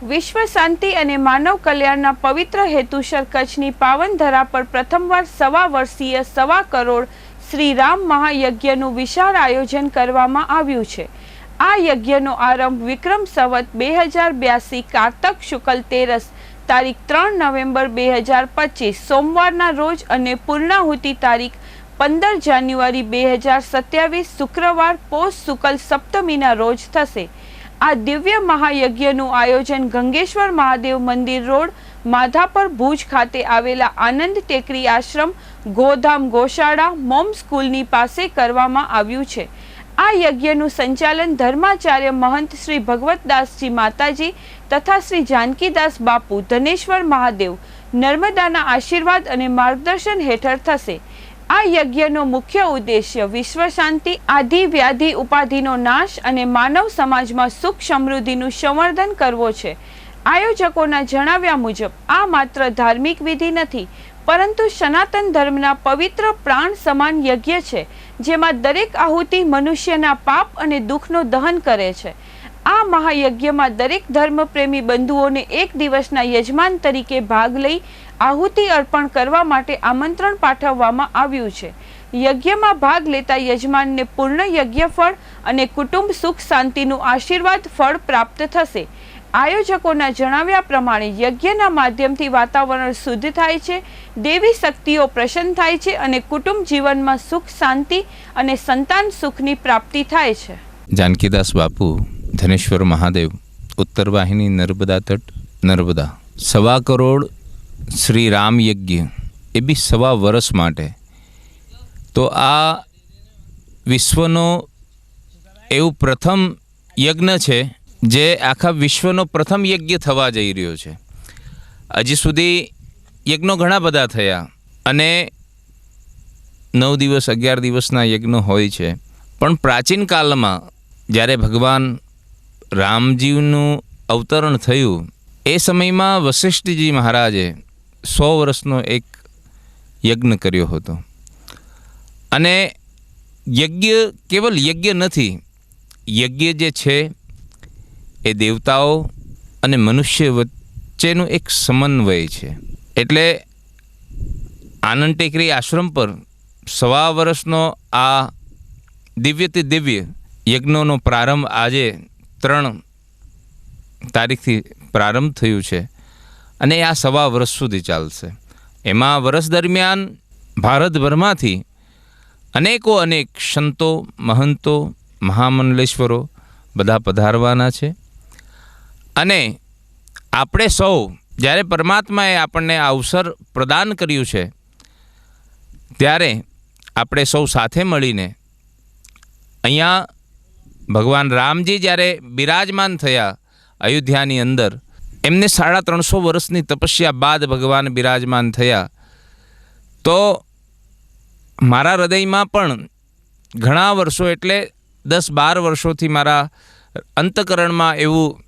વિશ્વ શાંતિ અને માનવ કલ્યાણના પવિત્ર હેતુસર કચ્છની પાવન ધરા પર પ્રથમવાર સવા વર્ષીય સવા કરોડ શ્રી રામ મહાયજ્ઞનું વિશાળ આયોજન કરવામાં આવ્યું છે. આ યજ્ઞનો આરંભ વિક્રમ સંવત બે હજાર બ્યાસી કારતક શુકલ તેરસ તારીખ ત્રણ નવેમ્બર બે હજાર પચીસ, સોમવારના રોજ અને પૂર્ણાહુતિ તારીખ પંદર જાન્યુઆરી બે હજાર સત્યાવીસ, શુક્રવાર પોષ શુકલ સપ્તમીના રોજ થશે. આ દિવ્ય મહાયજ્ઞનું આયોજન ગંગેશ્વર મહાદેવ મંદિર રોડ, માધાપર ભુજ ખાતે આવેલા આનંદ ટેકરી આશ્રમ, ગોધામ ગોશાળા, મોમ સ્કૂલની પાસે કરવામાં આવ્યું છે. આ યજ્ઞનું સંચાલન ધર્માચાર્ય મહંત શ્રી ભગવતદાસજી માતાજી તથા શ્રી જાનકીદાસ બાપુ ધનેશ્વર મહાદેવ નર્મદાના આશીર્વાદ અને માર્ગદર્શન હેઠળ થશે. આ યજ્ઞનો મુખ્ય ઉદ્દેશ્ય વિશ્વ શાંતિ આધિ વ્યાધિ ઉપાધિનો નાશ અને માનવ સમાજમાં સુખ સમૃદ્ધિનું સંવર્ધન કરવો છે. આયોજકોના જણાવ્યા મુજબ, આ માત્ર ધાર્મિક વિધિ નથી, પરંતુ સનાતન ધર્મના પવિત્ર પ્રાણ સમાન યજ્ઞ છે, જેમાં દરેક આહુતિ મનુષ્યના પાપ અને દુઃખનો દહન કરે છે. આ મહાયજ્ઞમાં દરેક ધર્મપ્રેમી બંધુઓને એક દિવસના યજમાન તરીકે ભાગ લઈ આહુતિ અર્પણ કરવા માટે આમંત્રણ પાઠવવામાં આવ્યું છે. યજ્ઞમાં ભાગ લેતા યજમાનને પૂર્ણ યજ્ઞફળ અને કુટુંબ સુખ શાંતિનું આશીર્વાદ ફળ પ્રાપ્ત થશે. આયોજકોના જણાવ્યા પ્રમાણે યજ્ઞના માધ્યમથી વાતાવરણ શુદ્ધ થાય છે, દેવી શક્તિઓ પ્રસન્ન થાય છે અને કુટુંબ જીવનમાં સુખ, શાંતિ અને સંતાન સુખની પ્રાપ્તિ થાય છે. જાનકીદાસ બાપુ ધનેશ્વર મહાદેવ ઉત્તર વાહિની નર્મદા તટ નર્મદા સવા કરોડ શ્રી રામ યજ્ઞ એ બી સવા વર્ષ માટે તો આ વિશ્વનો એવું પ્રથમ યજ્ઞ છે જે આખા વિશ્વનો પ્રથમ યજ્ઞ થવા જઈ રહ્યો છે હજી સુધી યજ્ઞો ઘણા બધા થયા અને નવ દિવસ અગિયાર દિવસના યજ્ઞો હોય છે પણ પ્રાચીન કાળમાં જ્યારે ભગવાન રામજીવનું અવતરણ થયું. એ સમયમાં વશિષ્ઠજી મહારાજે સો વર્ષનો એક યજ્ઞ કર્યો હતો. અને યજ્ઞ કેવલ યજ્ઞ નથી, યજ્ઞ જે છે એ દેવતાઓ અને મનુષ્ય વચ્ચેનું એક સમન્વય છે. એટલે આનંદ ટેકરી આશ્રમ પર સવા વર્ષનો આ દિવ્યથી દિવ્ય યજ્ઞોનો પ્રારંભ આજે ત્રણ તારીખથી પ્રારંભ થયું છે અને આ સવા વર્ષ સુધી ચાલશે. એમાં વર્ષ દરમિયાન ભારતભરમાંથી અનેકો અનેક સંતો, મહંતો, મહામંડલેશ્વરો બધા પધારવાના છે. અને આપણે સૌ, જ્યારે પરમાત્માએ આપણને આ અવસર પ્રદાન કર્યું છે, ત્યારે આપણે સૌ સાથે મળીને અહીંયા ભગવાન રામજી જ્યારે બિરાજમાન થયા અયોધ્યાની અંદર, એમને સાડા ત્રણસો વર્ષની તપસ્યા બાદ ભગવાન બિરાજમાન થયા. તો મારા હૃદયમાં પણ ઘણા વર્ષો એટલે દસ બાર વર્ષોથી મારા અંતકરણમાં એવું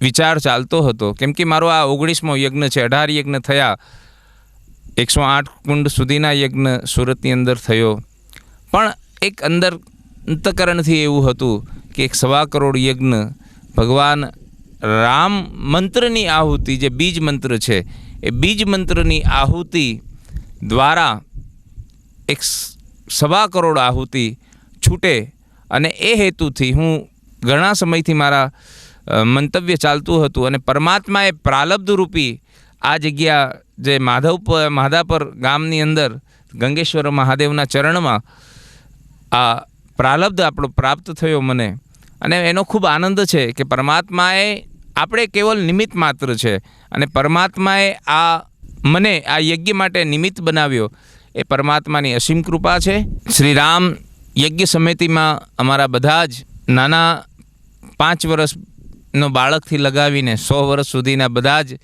વિચાર ચાલતો હતો. કેમ કે મારો આ ઓગણીસમો યજ્ઞ છે, અઢાર યજ્ઞ થયા, એકસો આઠ કુંડ સુધીના યજ્ઞ સુરતની અંદર થયો. પણ એક અંદર અંતકરણથી એવું હતું કે એક સવા કરોડ યજ્ઞ ભગવાન રામ મંત્રની આહુતિ, જે બીજ મંત્ર છે, એ બીજ મંત્રની આહુતિ દ્વારા એક સવા કરોડ આહુતિ છૂટે અને એ હેતુથી હું ઘણા સમયથી મારા મંતવ્ય ચાલતું હતું અને પરમાત્માએ પ્રાલબ્ધ રૂપી આ જગ્યા જે માધવ માધાપર ગામની અંદર ગંગેશ્વર મહાદેવના ચરણમાં આ પ્રાલબ્ધ આપણો પ્રાપ્ત થયો મને. અને એનો ખૂબ આનંદ છે કે પરમાત્માએ આપણે કેવલ નિમિત્ત માત્ર છે. અને પરમાત્માએ આ મને, આ યજ્ઞ માટે નિમિત્ત બનાવ્યો. એ પરમાત્માની અસીમ કૃપા છે. શ્રી રામ યજ્ઞ સમિતિમાં અમારા બધા જ નાના પાંચ વર્ષનો બાળકથી લગાવીને સો વર્ષ સુધીના બધા જ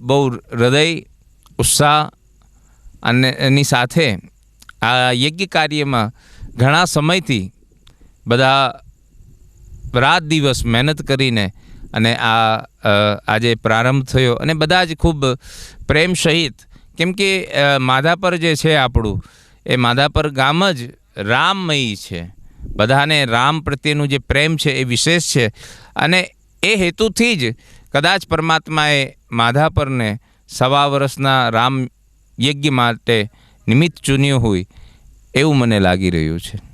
બહુ હૃદય, ઉત્સાહ અને એની સાથે આ યજ્ઞ કાર્યમાં ઘણા સમયથી બધા રાત દિવસ મહેનત કરીને અને આ આજે પ્રારંભ થયો અને બધા જ ખૂબ પ્રેમ સહિત, કેમ કે માધાપર જે છે આપણું, એ માધાપર ગામ જ રામમયી છે. બધાને રામ પ્રત્યેનું જે પ્રેમ છે એ વિશેષ છે અને એ હેતુથી જ કદાચ પરમાત્માએ માધાપરને સવા વર્ષના રામ યજ્ઞ માટે નિમિત્ત ચૂન્યું હોય એવું મને લાગી રહ્યું છે.